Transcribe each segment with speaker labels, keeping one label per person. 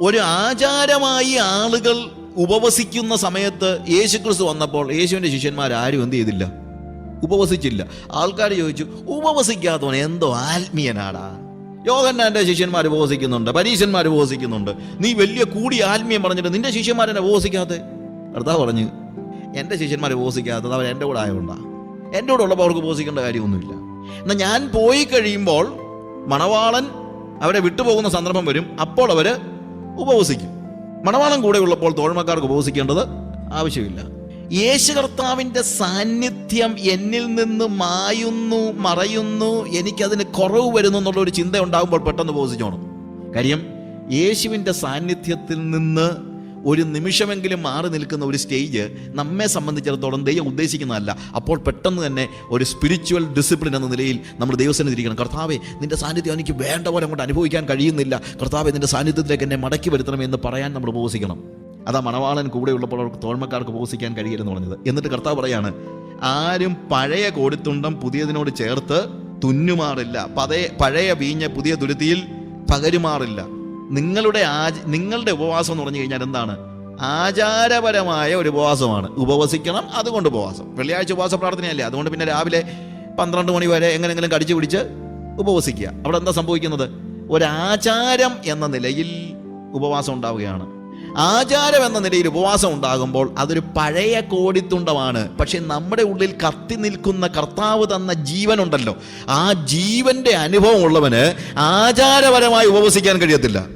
Speaker 1: ഒരു ആചാരമായി ആളുകൾ ഉപവസിക്കുന്ന സമയത്ത് യേശുക്രിസ്തു വന്നപ്പോൾ യേശുവിന്റെ ശിഷ്യന്മാർ ആരും എന്ത് ചെയ്തില്ല? ഉപവസിച്ചില്ല. ആൾക്കാർ ചോദിച്ചു ഉപവസിക്കാത്തവൻ എന്തോ ആത്മീയനാടാ? യോഗന്നാന്റെ ശിഷ്യന്മാർ ഉപവസിക്കുന്നുണ്ട് പരീശന്മാർ ഉപവസിക്കുന്നുണ്ട്. നീ വലിയ കൂടി ആത്മീയം പറഞ്ഞിട്ട് നിന്റെ ശിഷ്യന്മാരെന്നെ ഉപവസിക്കാതെ കർത്താവ് പറഞ്ഞു എന്റെ ശിഷ്യന്മാർ ഉപവസിക്കാത്തത് അവർ എന്റെ കൂടെ ആയതുകൊണ്ടാണ് എന്റെ കൂടെ ഉള്ളപ്പോൾ അവർക്ക് ഉപവസിക്കേണ്ട കാര്യമൊന്നുമില്ല. എന്നാൽ ഞാൻ പോയി കഴിയുമ്പോൾ മണവാളൻ അവരെ വിട്ടുപോകുന്ന സന്ദർഭം വരും. അപ്പോൾ അവർ ഉപവസിക്കും. മണവാളം കൂടെ ഉള്ളപ്പോൾ തോഴ്മക്കാർക്ക് ഉപവസിക്കേണ്ടത് ആവശ്യമില്ല. യേശു കർത്താവിന്റെ സാന്നിധ്യം എന്നിൽ നിന്ന് മായുന്നു മറയുന്നു എനിക്കതിന് കുറവ് വരുന്നു എന്നുള്ള ഒരു ചിന്ത ഉണ്ടാകുമ്പോൾ പെട്ടെന്ന് ഉപവസിച്ചോണം. കാര്യം യേശുവിന്റെ സാന്നിധ്യത്തിൽ നിന്ന് ഒരു നിമിഷമെങ്കിലും മാറി നിൽക്കുന്ന ഒരു സ്റ്റേജ് നമ്മെ സംബന്ധിച്ചിടത്തോളം ദൈവം ഉദ്ദേശിക്കുന്നതല്ല. അപ്പോൾ പെട്ടെന്ന് തന്നെ ഒരു സ്പിരിച്വൽ ഡിസിപ്ലിൻ എന്ന നിലയിൽ നമ്മൾ ദൈവസേന ഇരിക്കണം. കർത്താവെ നിന്റെ സാന്നിധ്യം എനിക്ക് വേണ്ട പോലെ അങ്ങോട്ട് അനുഭവിക്കാൻ കഴിയുന്നില്ല. കർത്താവെ നിന്റെ സാന്നിധ്യത്തിലേക്ക് എന്നെ മടക്കി വരുത്തണമെന്ന് പറയാൻ നമ്മൾ ഉപവസിക്കണം. അതാ മണവാളൻ കൂടെ ഉള്ളപ്പോൾ അവർക്ക് തോൽമക്കാർക്ക് ഉപവസിക്കാൻ കഴിയരുതെന്ന് പറഞ്ഞത്. എന്നിട്ട് കർത്താവ് പറയാണ് ആരും പഴയ കോടിത്തുണ്ടം പുതിയതിനോട് ചേർത്ത് തുന്നുമാറില്ല. പതയ പഴയ വീഞ്ഞ പുതിയ തുരുത്തിയിൽ പകരുമാറില്ല. നിങ്ങളുടെ ആച നിങ്ങളുടെ ഉപവാസം എന്ന് പറഞ്ഞു കഴിഞ്ഞാൽ എന്താണ്? ആചാരപരമായ ഒരു ഉപവാസമാണ്. ഉപവസിക്കണം അതുകൊണ്ട് ഉപവാസം. വെള്ളിയാഴ്ച ഉപവാസ പ്രാർത്ഥനയല്ലേ? അതുകൊണ്ട് പിന്നെ രാവിലെ പന്ത്രണ്ട് മണി വരെ എങ്ങനെങ്കിലും കടിച്ചു പിടിച്ച് ഉപവസിക്കുക. അവിടെ എന്താ സംഭവിക്കുന്നത്? ഒരാചാരം എന്ന നിലയിൽ ഉപവാസം ഉണ്ടാവുകയാണ്. ആചാരം എന്ന നിലയിൽ ഉപവാസം ഉണ്ടാകുമ്പോൾ അതൊരു പഴയ കോടിത്തുണ്ടമാണ്. പക്ഷെ നമ്മുടെ ഉള്ളിൽ കത്തി നിൽക്കുന്ന കർത്താവ് തന്ന ജീവനുണ്ടല്ലോ. ആ ജീവന്റെ അനുഭവം ഉള്ളവന് ആചാരപരമായി ഉപവസിക്കാൻ കഴിയത്തില്ല.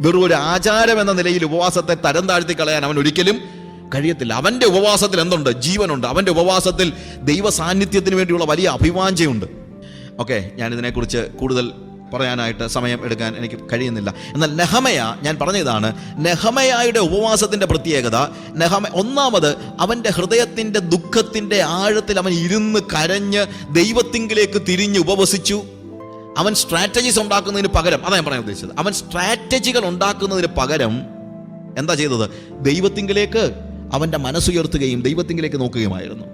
Speaker 1: വെറും ഒരു ആചാരം എന്ന നിലയിൽ ഉപവാസത്തെ തരം താഴ്ത്തി കളയാൻ അവൻ ഒരിക്കലും കഴിയത്തില്ല. അവന്റെ ഉപവാസത്തിൽ എന്തുണ്ട്? ജീവനുണ്ട്. അവന്റെ ഉപവാസത്തിൽ ദൈവ സാന്നിധ്യത്തിന് വേണ്ടിയുള്ള വലിയ അഭിവാഞ്ചയുണ്ട് ഓക്കെ ഞാനിതിനെക്കുറിച്ച് കൂടുതൽ പറയാനായിട്ട് സമയം എടുക്കാൻ എനിക്ക് കഴിയുന്നില്ല. എന്നാൽ നെഹമയ ഞാൻ പറഞ്ഞതാണ് നെഹമയായുടെ ഉപവാസത്തിന്റെ പ്രത്യേകത നെഹമ ഒന്നാമത് അവന്റെ ഹൃദയത്തിന്റെ ദുഃഖത്തിന്റെ ആഴത്തിൽ അവൻ ഇരുന്ന് കരഞ്ഞ് ദൈവത്തിങ്കിലേക്ക് തിരിഞ്ഞ് ഉപവസിച്ചു. അവൻ സ്ട്രാറ്റജീസ് ഉണ്ടാക്കുന്നതിന് പകരം അതാണ് ഞാൻ പറയാൻ ഉദ്ദേശിച്ചത് അവൻ സ്ട്രാറ്റജികൾ ഉണ്ടാക്കുന്നതിന് പകരം എന്താ ചെയ്തത്? ദൈവത്തിങ്കിലേക്ക് അവന്റെ മനസ്സുയർത്തുകയും ദൈവത്തിങ്കിലേക്ക് നോക്കുകയുമായിരുന്നു.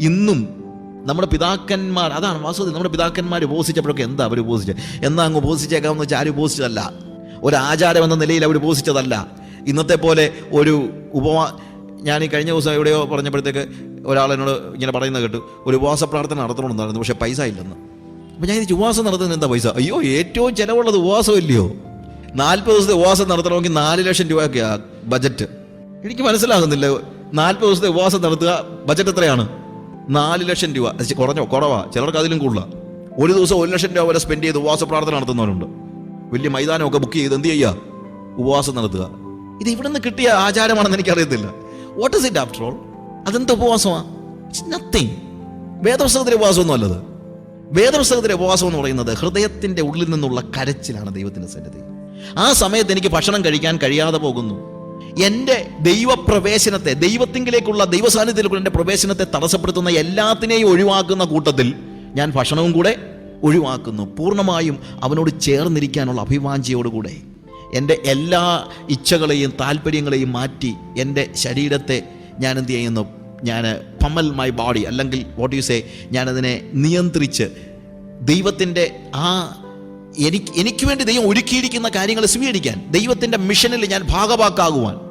Speaker 1: ഇന്നും നമ്മുടെ പിതാക്കന്മാർ അതാണ് വാസ്തവത്തിൽ നമ്മുടെ പിതാക്കന്മാർ ഉപസിച്ചപ്പോഴൊക്കെ എന്താ അവർ ഉപസിച്ചത്? എന്നാ അങ്ങ് ഉപസിച്ചേക്കാമെന്ന് വെച്ചാൽ ആരും ഉപസിച്ചതല്ല. ഒരു ആചാരം എന്ന നിലയിൽ അവർ ഉപസിച്ചതല്ല. ഇന്നത്തെ പോലെ ഒരു ഉപവാ ഞാൻ ഈ കഴിഞ്ഞ ദിവസം എവിടെയോ പറഞ്ഞപ്പോഴത്തേക്ക് ഒരാൾ എന്നോട് ഇങ്ങനെ പറയുന്നത് കേട്ടു. ഒരു ഉപവാസ പ്രാർത്ഥന നടത്തണമെന്നായിരുന്നു പക്ഷേ പൈസ ഇല്ലെന്ന്. അപ്പം ഞാൻ ഇത് ഉപവാസം നടത്തുന്നത് എന്താ പൈസ? അയ്യോ ഏറ്റവും ചിലവുള്ളത് ഉപവാസം ഇല്ലയോ? നാൽപ്പത് ദിവസത്തെ ഉപവാസം നടത്തണമെങ്കിൽ നാല് ലക്ഷം രൂപയൊക്കെയാണ് ബജറ്റ്. എനിക്ക് മനസ്സിലാകുന്നില്ല നാൽപ്പത് ദിവസത്തെ ഉപവാസം നടത്തുക ബജറ്റ് എത്രയാണ്? നാല് ലക്ഷം രൂപ. കുറഞ്ഞോ? കുറവാ. ചിലർക്ക് അതിലും കൂടുതലാണ് ഒരു ദിവസം ഒരു ലക്ഷം രൂപ വരെ സ്പെൻഡ് ചെയ്ത് ഉപവാസ പ്രാർത്ഥന നടത്തുന്നവരുണ്ട്. വലിയ മൈതാനമൊക്കെ ബുക്ക് ചെയ്ത് എന്ത് ചെയ്യുക ഉപവാസം നടത്തുക. ഇത് ഇവിടെ നിന്ന് കിട്ടിയ ആചാരമാണെന്ന് എനിക്കറിയത്തില്ല. What is it after all അതെന്ത് ഉപവാസമാണ് നത്തിങ് വേദപുസ്തകത്തിലെ ഉപവാസമൊന്നും അല്ലത്. വേദപുസ്തകത്തിലെ ഉപവാസം എന്ന് പറയുന്നത് ഹൃദയത്തിന്റെ ഉള്ളിൽ നിന്നുള്ള കരച്ചിലാണ് ദൈവത്തിന്റെ സന്നിധി. ആ സമയത്ത് എനിക്ക് ഭക്ഷണം കഴിക്കാൻ കഴിയാതെ പോകുന്നു. എന്റെ ദൈവപ്രവേശനത്തെ ദൈവത്തിങ്കിലേക്കുള്ള ദൈവസാന്നിധ്യത്തിലേക്കുള്ള എന്റെ പ്രവേശനത്തെ തടസ്സപ്പെടുത്തുന്ന എല്ലാത്തിനെയും ഒഴിവാക്കുന്ന കൂട്ടത്തിൽ ഞാൻ ഭക്ഷണവും കൂടെ ഒഴിവാക്കുന്നു. പൂർണമായും അവനോട് ചേർന്നിരിക്കാനുള്ള അഭിവാഞ്ചയോടുകൂടെ എന്റെ എല്ലാ ഇച്ഛകളെയും താല്പര്യങ്ങളെയും മാറ്റി എന്റെ ശരീരത്തെ ഞാൻ എന്ത് ചെയ്യുന്നു? ഞാൻ പമ്മൽ മൈ ബോഡി അല്ലെങ്കിൽ വാട്ട് യു സേ ഞാനതിനെ നിയന്ത്രിച്ച് ദൈവത്തിന്റെ ആ എനിക്ക് എനിക്ക് വേണ്ടി ദൈവം ഒരുക്കിയിരിക്കുന്ന കാര്യങ്ങൾ സ്വീകരിക്കാൻ ദൈവത്തിന്റെ മിഷനിൽ ഞാൻ ഭാഗവാക്കാകുവാൻ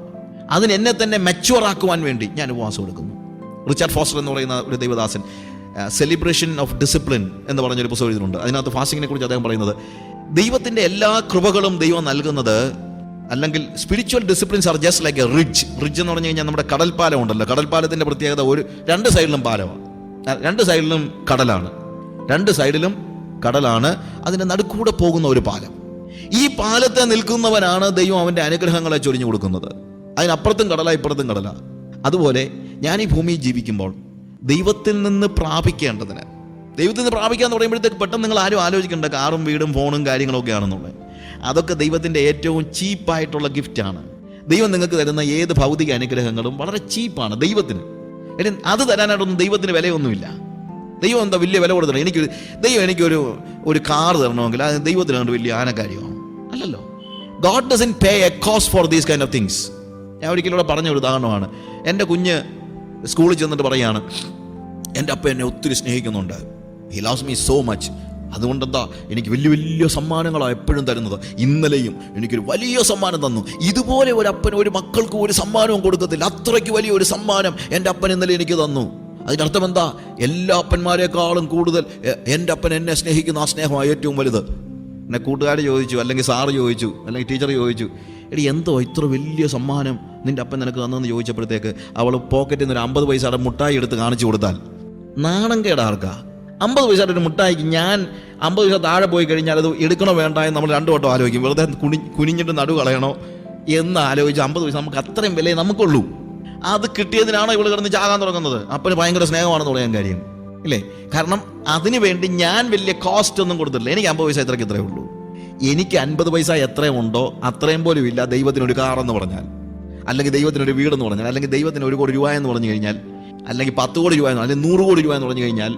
Speaker 1: അതിന് എന്നെ തന്നെ മെച്യൂർ ആക്കുവാൻ വേണ്ടി ഞാൻ ഉപവാസം എടുക്കുന്നു. റിച്ചാർഡ് ഫോസ്റ്റർ എന്ന് പറയുന്ന ഒരു ദൈവദാസൻ സെലിബ്രേഷൻ ഓഫ് ഡിസിപ്ലിൻ എന്ന് പറഞ്ഞൊരു പുസ്തകം എഴുതിയിട്ടുണ്ട്. അതിനകത്ത് ഫാസ്റ്റിങ്ങിനെ കുറിച്ച് അദ്ദേഹം പറയുന്നത് ദൈവത്തിന്റെ എല്ലാ കൃപകളും ദൈവം നൽകുന്നത് അല്ലെങ്കിൽ spiritual disciplines are just like a ridge ridge എന്ന് പറഞ്ഞു കഴിഞ്ഞാൽ നമ്മുടെ കടൽപ്പാലം ഉണ്ടല്ലോ. കടൽപ്പാലത്തിന്റെ പ്രത്യേകത ഒരു രണ്ട് സൈഡിലും പാലമാണ്. രണ്ട് സൈഡിലും കടലാണ്. രണ്ട് സൈഡിലും കടലാണ്. അതിന്റെ നടുക്കൂടെ പോകുന്ന ഒരു പാലം. ഈ പാലത്തെ നിൽക്കുന്നവനാണ് ദൈവം അവന്റെ അനുഗ്രഹങ്ങളെ ചൊരിഞ്ഞു കൊടുക്കുന്നത്. അതിനപ്പുറത്തും കടല ഇപ്പുറത്തും കടല. അതുപോലെ ഞാൻ ഈ ഭൂമിയിൽ ജീവിക്കുമ്പോൾ ദൈവത്തിൽ നിന്ന് പ്രാപിക്കേണ്ടതിന് ദൈവത്തിൽ നിന്ന് പ്രാപിക്കുക എന്ന് പറയുമ്പോഴത്തേക്ക് പെട്ടെന്ന് നിങ്ങൾ ആരും ആലോചിക്കേണ്ട കാറും വീടും ഫോണും കാര്യങ്ങളൊക്കെ ആണെന്നുള്ളത് അതൊക്കെ ദൈവത്തിന്റെ ഏറ്റവും ചീപ്പായിട്ടുള്ള ഗിഫ്റ്റാണ് ദൈവം നിങ്ങൾക്ക് തരുന്ന ഏത് ഭൗതിക അനുഗ്രഹങ്ങളും വളരെ ചീപ്പാണ് ദൈവത്തിന്. അത് തരാനായിട്ടൊന്നും ദൈവത്തിന് വിലയൊന്നുമില്ല. ദൈവം എന്താ വലിയ വില കൊടുത്തണം എനിക്ക് ദൈവം എനിക്കൊരു ഒരു കാർ തരണമെങ്കിൽ അത് ദൈവത്തിന് കണ്ട് വലിയ ആനക്കാര്യമാണ് അല്ലല്ലോ. God doesn't pay a cost for these kind of things ഞാൻ ഒരിക്കലും ഇവിടെ പറഞ്ഞ ഒരു ഉദാഹരണമാണ്. എന്റെ കുഞ്ഞ് സ്കൂളിൽ ചെന്നിട്ട് പറയാണ് എന്റെ അപ്പ എന്നെ ഒത്തിരി സ്നേഹിക്കുന്നുണ്ട്. He loves me so much അതുകൊണ്ടെന്താ എനിക്ക് വലിയ വലിയ സമ്മാനങ്ങളാണ് എപ്പോഴും തരുന്നത്. ഇന്നലെയും എനിക്കൊരു വലിയ സമ്മാനം തന്നു. ഇതുപോലെ ഒരു അപ്പന് ഒരു മക്കൾക്ക് ഒരു സമ്മാനവും കൊടുക്കത്തില്ല. അത്രയ്ക്ക് വലിയൊരു സമ്മാനം എന്റെ അപ്പൻ ഇന്നലെ എനിക്ക് തന്നു. അതിന്റെ അർത്ഥം എന്താ? എല്ലാ അപ്പന്മാരെക്കാളും കൂടുതൽ എന്റെ അപ്പൻ എന്നെ സ്നേഹിക്കുന്ന ആ സ്നേഹമാണ് ഏറ്റവും വലുത്. എന്നെ കൂട്ടുകാർ ചോദിച്ചു അല്ലെങ്കിൽ സാറ് ചോദിച്ചു അല്ലെങ്കിൽ ടീച്ചർ ചോദിച്ചു എടി എന്തോ ഇത്ര വലിയ സമ്മാനം നിന്റെ അപ്പൻ നിനക്ക് തന്നെന്ന് ചോദിച്ചപ്പോഴത്തേക്ക് അവൾ പോക്കറ്റിൽ നിന്ന് ഒരു അമ്പത് പൈസയുടെ മുട്ടായി എടുത്ത് കാണിച്ചു കൊടുത്താൽ. നാണം കേടാ ആർക്കാ? അമ്പത് പൈസയുടെ ഒരു മുട്ടായിക്ക് ഞാൻ അമ്പത് പൈസ താഴെ പോയി കഴിഞ്ഞാൽ അത് എടുക്കണോ വേണ്ട എന്ന് നമ്മൾ രണ്ടു വട്ടം ആലോചിക്കും. വെറുതെ കുനി കുനിഞ്ഞിട്ട് നടു കളയണോ എന്ന് ആലോചിച്ച് അമ്പത് പൈസ നമുക്ക് അത്രയും വിലയെ നമുക്കുള്ളൂ. അത് കിട്ടിയതിനാണോ ഇവൾ കിടന്ന് ചാകാൻ തുടങ്ങുന്നത്? അപ്പന് ഭയങ്കര സ്നേഹമാണെന്ന് പറയാൻ കാര്യം. ഇല്ലേ? കാരണം അതിനു വേണ്ടി ഞാൻ വലിയ കോസ്റ്റ് ഒന്നും കൊടുത്തിട്ടില്ല. എനിക്ക് അമ്പത് പൈസ ഇത്രയ്ക്ക് ഇത്രയേ ഉള്ളൂ. എനിക്ക് അൻപത് പൈസ എത്രയും ഉണ്ടോ അത്രയും പോലും ഇല്ല ദൈവത്തിനൊരു കാറെന്ന് പറഞ്ഞാൽ. അല്ലെങ്കിൽ ദൈവത്തിനൊരു വീടെന്ന് പറഞ്ഞാൽ അല്ലെങ്കിൽ ദൈവത്തിന് ഒരു കോടി രൂപ എന്ന് പറഞ്ഞു കഴിഞ്ഞാൽ അല്ലെങ്കിൽ പത്ത് കോടി രൂപ എന്ന് അല്ലെങ്കിൽ നൂറ് കോടി രൂപ എന്ന് പറഞ്ഞു കഴിഞ്ഞാൽ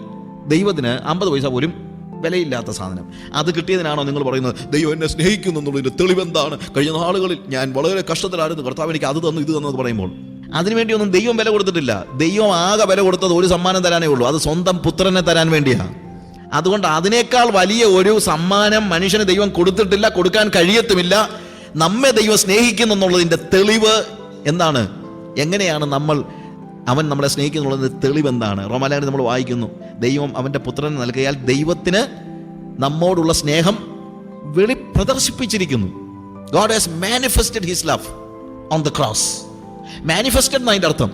Speaker 1: ദൈവത്തിന് അമ്പത് പൈസ പോലും വിലയില്ലാത്ത സാധനം. അത് കിട്ടിയതിനാണോ നിങ്ങൾ പറയുന്നത്? ദൈവം എന്നെ സ്നേഹിക്കുന്നു എന്നുള്ളതിന്റെ തെളിവെന്താണ് കഴിഞ്ഞ നാളുകളിൽ ഞാൻ വളരെ കഷ്ടത്തിലായിരുന്നു. കർത്താവ് എനിക്ക് അത് തന്നു ഇത് തന്നു എന്ന് പറയുമ്പോൾ. അതിനുവേണ്ടിയൊന്നും ദൈവം വില കൊടുത്തിട്ടില്ല. ദൈവം ആകെ വില കൊടുത്തത് ഒരു സമ്മാനം തരാനേ ഉള്ളൂ. അത് സ്വന്തം പുത്രനെ തരാൻ വേണ്ടിയാണ് അതുകൊണ്ട് അതിനേക്കാൾ വലിയ ഒരു സമ്മാനം മനുഷ്യന് ദൈവം കൊടുത്തിട്ടില്ല കൊടുക്കാൻ കഴിയത്തുമില്ല. നമ്മെ ദൈവം സ്നേഹിക്കുന്നു എന്നുള്ളതിന്റെ തെളിവ് എന്താണ്? എങ്ങനെയാണ് നമ്മൾ അവൻ നമ്മളെ സ്നേഹിക്കുന്നുള്ളതിന്റെ തെളിവ് എന്താണ്? റോമാലാൻ നമ്മൾ വായിക്കുന്നു. ദൈവം അവന്റെ പുത്രനെ നൽകിയാൽ ദൈവത്തിന് നമ്മോടുള്ള സ്നേഹം വെളി പ്രദർശിപ്പിച്ചിരിക്കുന്നു God has manifested his love on the cross manifested എന്നതിന്റെ അർത്ഥം.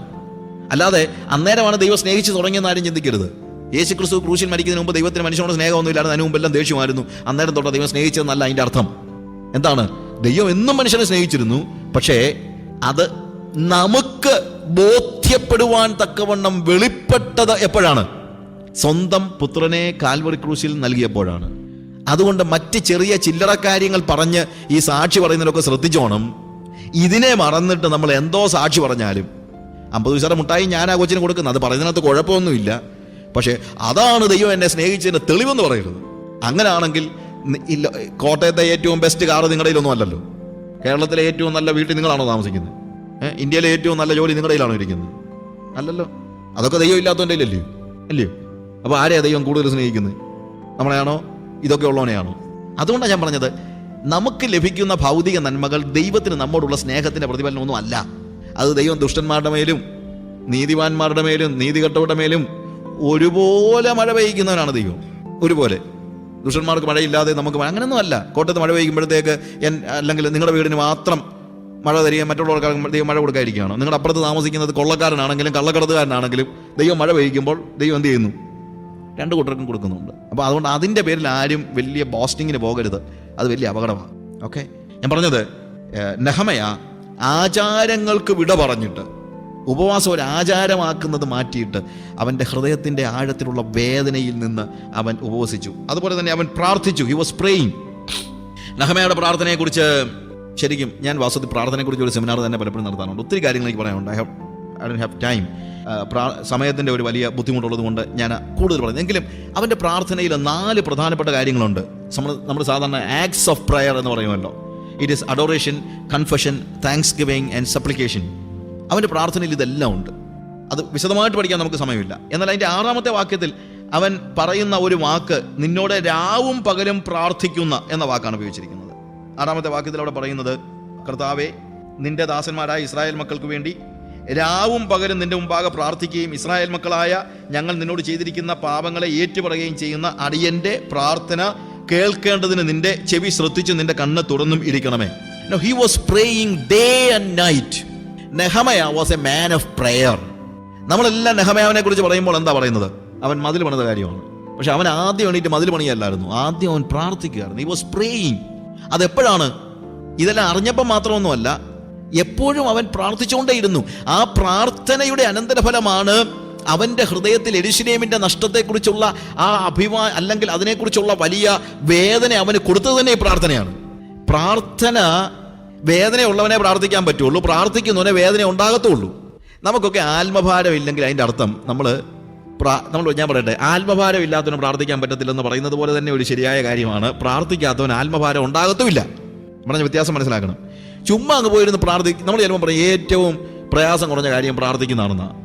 Speaker 1: അല്ലാതെ അന്നേരമാണ് ദൈവം സ്നേഹിച്ച് തുടങ്ങിയെന്ന് ആരും ചിന്തിക്കരുത്. യേശു ക്രിസ്തു ക്രൂശിൽ മരിക്കുന്നതിന് മുമ്പ് ദൈവത്തിന് മനുഷ്യനോട് സ്നേഹമൊന്നുമില്ലായിരുന്നു അതിന് മുമ്പെല്ലാം ദേഷ്യമായിരുന്നു. അന്നേരം തൊട്ട് ദൈവം സ്നേഹിച്ചതെന്നല്ല അതിന്റെ അർത്ഥം. എന്താണ്? ദൈവം എന്നും മനുഷ്യനെ സ്നേഹിച്ചിരുന്നു. പക്ഷേ അത് നമുക്ക് ബോധ്യപ്പെടുവാൻ തക്കവണ്ണം വെളിപ്പെട്ടത് എപ്പോഴാണ്? സ്വന്തം പുത്രനെ കാൽവറി ക്രൂശിൽ നൽകിയപ്പോഴാണ്. അതുകൊണ്ട് മറ്റ് ചെറിയ ചില്ലറ കാര്യങ്ങൾ പറഞ്ഞ് ഈ സാക്ഷി പറയുന്നതിലൊക്കെ ശ്രദ്ധിച്ചോണം. ഇതിനെ മറന്നിട്ട് നമ്മൾ എന്തോ സാക്ഷി പറഞ്ഞാലും. അമ്പത് പൈസയുടെ മുട്ടായി ഞാൻ ആ കൊച്ചിന് കൊടുക്കുന്നത്. അത് പറയുന്നതിനകത്ത് കുഴപ്പമൊന്നുമില്ല. പക്ഷേ അതാണ് ദൈവം എന്നെ സ്നേഹിച്ചതിന് തെളിവെന്ന് പറയരുത് അങ്ങനെയാണെങ്കിൽ ഇല്ല കോട്ടയത്തെ ഏറ്റവും ബെസ്റ്റ് കാറ് നിങ്ങളുടെ ഒന്നും അല്ലല്ലോ. കേരളത്തിലെ ഏറ്റവും നല്ല വീട്ടിൽ നിങ്ങളാണോ താമസിക്കുന്നത്? ഇന്ത്യയിലെ ഏറ്റവും നല്ല ജോലി നിങ്ങളുടെ ഇരിക്കുന്നത്? അല്ലല്ലോ. അതൊക്കെ ദൈവം ഇല്ലാത്തവന്റെ കയ്യിലല്ലയോ അല്ലയോ അപ്പോൾ ആരെയാണ് ദൈവം കൂടുതൽ സ്നേഹിക്കുന്നത്? നമ്മളെയാണോ? ഇതൊക്കെ ഉള്ളവനെയാണോ? അതുകൊണ്ടാണ് ഞാൻ പറഞ്ഞത് നമുക്ക് ലഭിക്കുന്ന ഭൗതിക നന്മകൾ ദൈവത്തിന് നമ്മോടുള്ള സ്നേഹത്തിന്റെ പ്രതിഫലനമൊന്നും അല്ല. അത് ദൈവം ദുഷ്ടന്മാരുടെ മേലും നീതിവാന്മാരുടെ മേലും നീതികെട്ടവരുടെ മേലും ഒരുപോലെ മഴ പെയ്യിക്കുന്നവനാണ് ദൈവം. ഒരുപോലെ. ദുഷ്ടന്മാർക്ക് മഴയില്ലാതെ നമുക്ക് അങ്ങനെയൊന്നും അല്ല. കോട്ടയത്ത് മഴ പെയ്യുമ്പോഴത്തേക്ക് എൻ അല്ലെങ്കിൽ നിങ്ങളുടെ വീടിന് മാത്രം മഴ തരികയും മറ്റുള്ളവർക്ക് ദൈവം മഴ കൊടുക്കാതിരിക്കുകയാണോ? നിങ്ങളുടെ അപ്പുറത്ത് താമസിക്കുന്നത് കൊള്ളക്കാരനാണെങ്കിലും കള്ളക്കടത്തുകാരനാണെങ്കിലും ദൈവം മഴ പെയ്യിക്കുമ്പോൾ ദൈവം എന്ത് ചെയ്യുന്നു? രണ്ട് കൂട്ടർക്കും കൊടുക്കുന്നുണ്ട്. അപ്പോൾ അതുകൊണ്ട് അതിന്റെ പേരിൽ ആരും വലിയ ബോസ്റ്റിങ്ങിന് പോകരുത്. അത് വലിയ അപകടമാണ്. ഓക്കെ? ഞാൻ പറഞ്ഞത് നെഹമയ ആചാരങ്ങൾക്ക് വിട പറഞ്ഞിട്ട് ഉപവാസം ഒരു ആചാരമാക്കുന്നത് മാറ്റിയിട്ട് അവന്റെ ഹൃദയത്തിന്റെ ആഴത്തിലുള്ള വേദനയിൽ നിന്ന് അവൻ ഉപവസിച്ചു. അതുപോലെ തന്നെ അവൻ പ്രാർത്ഥിച്ചു. ഹി വാസ് പ്രേയിങ് നഹമയുടെ പ്രാർത്ഥനയെക്കുറിച്ച് ശരിക്കും ഞാൻ വാസ്തവത്തിൽ പ്രാർത്ഥനയെക്കുറിച്ച് ഒരു സെമിനാർ തന്നെ പലപ്പോഴും നടത്താറുണ്ട്. ഒത്തിരി കാര്യങ്ങൾ എനിക്ക് പറയാനുണ്ട് I have I do have time സമയത്തിന്റെ ഒരു വലിയ ബുദ്ധിമുട്ടുള്ളത് കൊണ്ട് ഞാൻ കൂടുതൽ പറയുന്നത് എങ്കിലും അവന്റെ പ്രാർത്ഥനയിൽ നാല് പ്രധാനപ്പെട്ട കാര്യങ്ങളുണ്ട്. നമ്മൾ നമ്മൾ സാധാരണ ആക്ട്സ് ഓഫ് പ്രയർ എന്ന് പറയുമല്ലോ. It is adoration confession thanksgiving and supplication അവന്റെ പ്രാർത്ഥനയിൽ ഇതെല്ലാം ഉണ്ട്. അത് വിശദമായിട്ട് പഠിക്കാൻ നമുക്ക് സമയമില്ല. എന്നാൽ അതിന്റെ ആറാമത്തെ വാക്യത്തിൽ അവൻ പറയുന്ന ഒരു വാക്ക് നിന്നോട് രാവും പകലും പ്രാർത്ഥിക്കുന്ന എന്ന വാക്കാണ് ഉപയോഗിച്ചിരിക്കുന്നത്. ആറാമത്തെ വാക്യത്തിൽ അവിടെ പറയുന്നത് കർത്താവെ നിന്റെ ദാസന്മാരായ ഇസ്രായേൽ മക്കൾക്ക് വേണ്ടി രാവും പകലും നിന്റെ മുമ്പാകെ പ്രാർത്ഥിക്കുകയും ഇസ്രായേൽ മക്കളായ ഞങ്ങൾ നിന്നോട് ചെയ്തിരിക്കുന്ന പാപങ്ങളെ ഏറ്റുപറയുകയും ചെയ്യുന്ന അടിയന്റെ പ്രാർത്ഥന കേൾക്കേണ്ടതിന് നിന്റെ ചെവി ശ്രദ്ധിച്ച് നിന്റെ കണ്ണ് തുറന്നും ഇരിക്കണമേ. He was praying day and night Nehemiah was a man of prayer നമ്മളെല്ലാം നെഹമയാവിനെ കുറിച്ച് പറയുമ്പോൾ എന്താ പറയുന്നത്? അവൻ മതിൽ പണിത കാര്യമാണ്. പക്ഷെ അവൻ ആദ്യം എണീറ്റ് മതിൽ പണിയല്ലായിരുന്നു. ആദ്യം അവൻ പ്രാർത്ഥിക്കുകയായിരുന്നു. ഈ വാസ് പ്രേയിങ് അതെപ്പോഴാണ്? ഇതെല്ലാം അറിഞ്ഞപ്പോൾ മാത്രമൊന്നുമല്ല എപ്പോഴും അവൻ പ്രാർത്ഥിച്ചുകൊണ്ടേയിരുന്നു. ആ പ്രാർത്ഥനയുടെ അനന്തരഫലമാണ് അവന്റെ ഹൃദയത്തിൽ എരിശിനേമിന്റെ നഷ്ടത്തെക്കുറിച്ചുള്ള ആ അഭിമാ അല്ലെങ്കിൽ അതിനെക്കുറിച്ചുള്ള വലിയ വേദന അവന് കൊടുത്തത് തന്നെ ഈ പ്രാർത്ഥനയാണ്. പ്രാർത്ഥന വേദനയുള്ളവനെ പ്രാർത്ഥിക്കാൻ പറ്റുള്ളൂ പ്രാർത്ഥിക്കുന്നവനെ വേദന ഉണ്ടാകത്തുള്ളൂ. നമുക്കൊക്കെ ആത്മഭാരം ഇല്ലെങ്കിൽ അതിന്റെ അർത്ഥം നമ്മൾ നമ്മൾ ഞാൻ പറയട്ടെ ആത്മഭാരം ഇല്ലാത്തവന് പ്രാർത്ഥിക്കാൻ പറ്റത്തില്ലെന്ന് പറയുന്നത് പോലെ തന്നെ ഒരു ശരിയായ കാര്യമാണ്. പ്രാർത്ഥിക്കാത്തവൻ ആത്മഭാരം ഉണ്ടാകത്തുമില്ല. പറഞ്ഞ വ്യത്യാസം മനസ്സിലാക്കണം. ചുമ്മാ അങ്ങ് പോയിരുന്ന് പ്രാർത്ഥി നമ്മൾ ചിലപ്പോൾ പറയും ഏറ്റവും പ്രയാസം കുറഞ്ഞ കാര്യം പ്രാർത്ഥിക്കുന്നതാണെന്നാണ്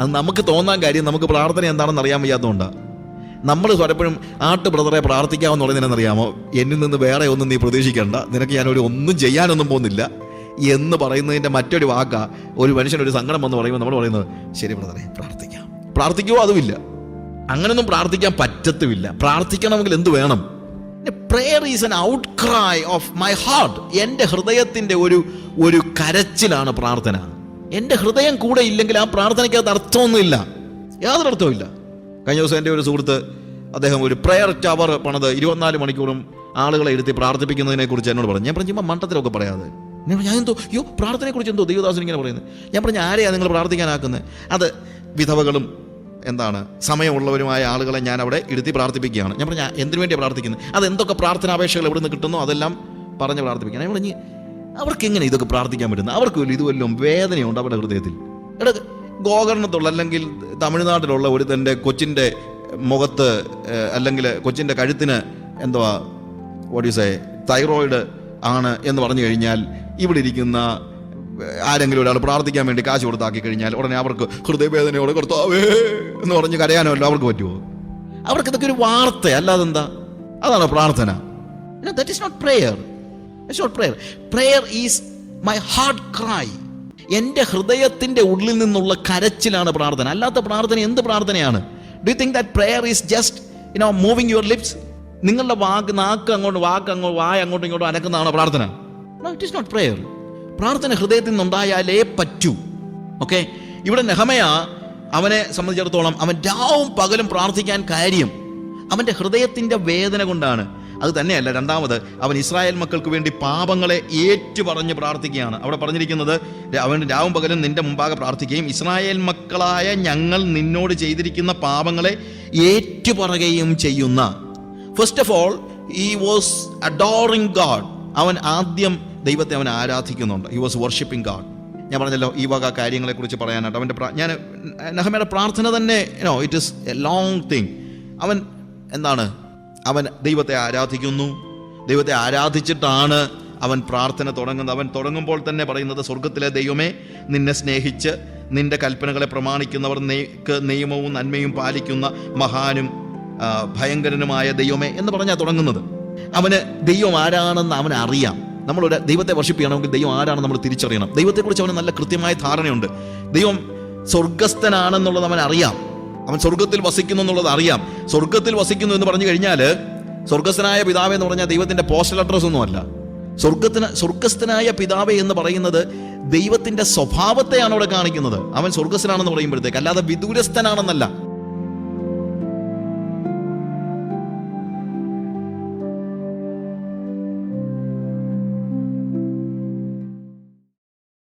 Speaker 1: അത് നമുക്ക് തോന്നാൻ കാര്യം നമുക്ക് പ്രാർത്ഥന എന്താണെന്ന് അറിയാൻ വയ്യാത്തതുകൊണ്ടാണ് നമ്മൾ പലപ്പോഴും ആട്ട് ബ്രദറെ പ്രാർത്ഥിക്കാമെന്ന് പറയുന്നതിനെന്നറിയാമോ എന്നിൽ നിന്ന് വേറെ ഒന്നും നീ പ്രതീക്ഷിക്കേണ്ട. നിനക്ക് ഞാനൊരു ഒന്നും ചെയ്യാനൊന്നും പോകുന്നില്ല. എന്ന് പറയുന്നതിന്റെ മറ്റൊരു വാക്ക ഒരു മനുഷ്യനൊരു സങ്കടം വന്ന് പറയുമ്പോൾ നമ്മൾ പറയുന്നത് ശരി ബ്രദറെ പ്രാർത്ഥിക്കാം. പ്രാർത്ഥിക്കുമോ അതുമില്ല. അങ്ങനൊന്നും പ്രാർത്ഥിക്കാൻ പറ്റത്തുമില്ല. പ്രാർത്ഥിക്കണമെങ്കിൽ എന്ത് വേണം? Prayer is an outcry of my heart എന്റെ ഹൃദയത്തിന്റെ ഒരു ഒരു കരച്ചിലാണ് പ്രാർത്ഥന. എന്റെ ഹൃദയം കൂടെ ഇല്ലെങ്കിൽ ആ പ്രാർത്ഥനയ്ക്ക് അത് അർത്ഥമൊന്നുമില്ല. യാതൊരു അർത്ഥവുമില്ല കഴിഞ്ഞ ദിവസം എന്റെ ഒരു സുഹൃത്ത് അദ്ദേഹം ഒരു പ്രെയർ ടവർ പണത് ഇരുപത്തിനാല് മണിക്കൂറും ആളുകളെ ഇരുത്തി പ്രാർത്ഥിപ്പിക്കുന്നതിനെ കുറിച്ച് എന്നോട് പറഞ്ഞു. ഞാൻ പറഞ്ഞു മണ്ടത്തിലൊക്കെ പറയാതെ. ഞാൻ എന്തോ അയ്യോ പ്രാർത്ഥനയെക്കുറിച്ച് എന്തോ ദൈവദാസൻ ഇങ്ങനെ പറയുന്നത് ഞാൻ പറഞ്ഞു ആരെയാണ് നിങ്ങൾ പ്രാർത്ഥിക്കാനാക്കുന്നത് അത് വിധവകളും എന്താണ് സമയമുള്ളവരുമായ ആളുകളെ ഞാൻ അവിടെ ഇരുത്തി പ്രാർത്ഥിപ്പിക്കുകയാണ്. ഞാൻ പറഞ്ഞു എന്തിനു വേണ്ടിയാണ് പ്രാർത്ഥിക്കുന്നത് അത് എന്തൊക്കെ പ്രാർത്ഥനാപേക്ഷകൾ എവിടെ നിന്ന് കിട്ടുന്നോ അതെല്ലാം പറഞ്ഞ് പ്രാർത്ഥിപ്പിക്കാൻ ഞാൻ പറഞ്ഞ് അവർക്ക് എങ്ങനെ ഇതൊക്കെ പ്രാർത്ഥിക്കാൻ പറ്റുന്നത് അവർക്ക് ഇതുവല്ലോ ഇത് വേദനയുണ്ട് അവരുടെ ഹൃദയത്തിൽ. എടാ ഗോകർണത്തുള്ള അല്ലെങ്കിൽ തമിഴ്നാട്ടിലുള്ള ഒരു തന്റെ കൊച്ചിന്റെ മുഖത്ത് അല്ലെങ്കിൽ കൊച്ചിന്റെ കഴുത്തിന് എന്തുവാ വാട്ട് യു സേ തൈറോയിഡ് ആണ് എന്ന് പറഞ്ഞു കഴിഞ്ഞാൽ ഇവിടെ ഇരിക്കുന്ന ആരെങ്കിലും ഒരാൾ പ്രാർത്ഥിക്കാൻ വേണ്ടി കാശ് കൊടുത്താക്കി കഴിഞ്ഞാൽ ഉടനെ അവർക്ക് ഹൃദയവേദനയോടെ കൊടുത്താവേ എന്ന് പറഞ്ഞ് കരയാനല്ലോ അവർക്ക് പറ്റുമോ അവർക്ക് ഇതൊക്കെ ഒരു വാർത്ത അല്ലാതെ എന്താ? അതാണ് പ്രാർത്ഥന. That is not prayer it's not prayer prayer is my heart cry എന്റെ ഹൃദയത്തിന്റെ ഉള്ളിൽ നിന്നുള്ള കരച്ചിലാണ് പ്രാർത്ഥന. അല്ലാത്ത പ്രാർത്ഥന എന്ത് പ്രാർത്ഥനയാണ്? Do think that prayer is just you know moving your lips നിങ്ങളുടെ വാക്ക് നാക്ക് അങ്ങോട്ട് വാക്ക് അങ്ങോട്ട് വായ അങ്ങോട്ടും ഇങ്ങോട്ടും അനക്കുന്നതാണോ പ്രാർത്ഥന. ഇറ്റ് ഇസ് നോട്ട് പ്രേയർ പ്രാർത്ഥന ഹൃദയത്തിൽ നിന്നുണ്ടായാലേ പറ്റൂ. ഓക്കെ ഇവിടെ നെഹമയ അവനെ സംബന്ധിച്ചിടത്തോളം അവൻ രാവും പകലും പ്രാർത്ഥിക്കാൻ കാര്യം. അവന്റെ ഹൃദയത്തിന്റെ വേദന കൊണ്ടാണ്. അത് തന്നെയല്ല രണ്ടാമത് അവൻ ഇസ്രായേൽ മക്കൾക്ക് വേണ്ടി പാപങ്ങളെ ഏറ്റുപറഞ്ഞ് പ്രാർത്ഥിക്കുകയാണ്. അവിടെ പറഞ്ഞിരിക്കുന്നത് അവൻ രാവും പകലും നിന്റെ മുമ്പാകെ പ്രാർത്ഥിക്കുകയും ഇസ്രായേൽ മക്കളായ ഞങ്ങൾ നിന്നോട് ചെയ്തിരിക്കുന്ന പാപങ്ങളെ ഏറ്റുപറയുകയും ചെയ്യുന്ന. First of all he was adoring God അവൻ ആദ്യം ദൈവത്തെ അവൻ ആരാധിക്കുന്നുണ്ട്. ഹി വാസ് വർഷിപ്പിംഗ് ഗാഡ് ഞാൻ പറഞ്ഞല്ലോ ഈ വക കാര്യങ്ങളെക്കുറിച്ച് പറയാനായിട്ട് അവന്റെ ഞാൻ നഹമയുടെ പ്രാർത്ഥന തന്നെ no it is a long thing അവൻ എന്താണ് അവൻ ദൈവത്തെ ആരാധിക്കുന്നു. ദൈവത്തെ ആരാധിച്ചിട്ടാണ് അവൻ പ്രാർത്ഥന തുടങ്ങുന്നത്. അവൻ തുടങ്ങുമ്പോൾ തന്നെ പറയുന്നത് സ്വർഗത്തിലെ ദൈവമേ നിന്നെ സ്നേഹിച്ച് നിന്റെ കൽപ്പനകളെ പ്രമാണിക്കുന്നവർ നിയമവും നന്മയും പാലിക്കുന്ന മഹാനും ഭയങ്കരനുമായ ദൈവമേ എന്ന് പറഞ്ഞാൽ തുടങ്ങുന്നത്. അവന് ദൈവം ആരാണെന്ന് അവൻ അറിയാം. നമ്മളൊരു ദൈവത്തെ വർഷിപ്പ് ചെയ്യണമെങ്കിൽ ദൈവം ആരാണെന്ന് നമ്മൾ തിരിച്ചറിയണം. ദൈവത്തെക്കുറിച്ച് അവന് നല്ല കൃത്യമായ ധാരണയുണ്ട്. ദൈവം സ്വർഗസ്ഥനാണെന്നുള്ളത് അവൻ അറിയാം. അവൻ സ്വർഗത്തിൽ വസിക്കുന്നു എന്നുള്ളത് അറിയാം. സ്വർഗത്തിൽ വസിക്കുന്നു എന്ന് പറഞ്ഞു കഴിഞ്ഞാൽ സ്വർഗസ്ഥനായ പിതാവ് എന്ന് പറഞ്ഞാൽ ദൈവത്തിന്റെ പോസ്റ്റൽ അഡ്രസ് ഒന്നുമല്ല സ്വർഗത്തിന് സ്വർഗസ്ഥനായ പിതാവ് എന്ന് പറയുന്നത് ദൈവത്തിന്റെ സ്വഭാവത്തെയാണ് അവിടെ കാണിക്കുന്നത്. അവൻ സ്വർഗസ്ഥനാണെന്ന് പറയുമ്പോഴത്തേക്ക് അല്ലാതെ വിദൂരസ്ഥനാണെന്നല്ല.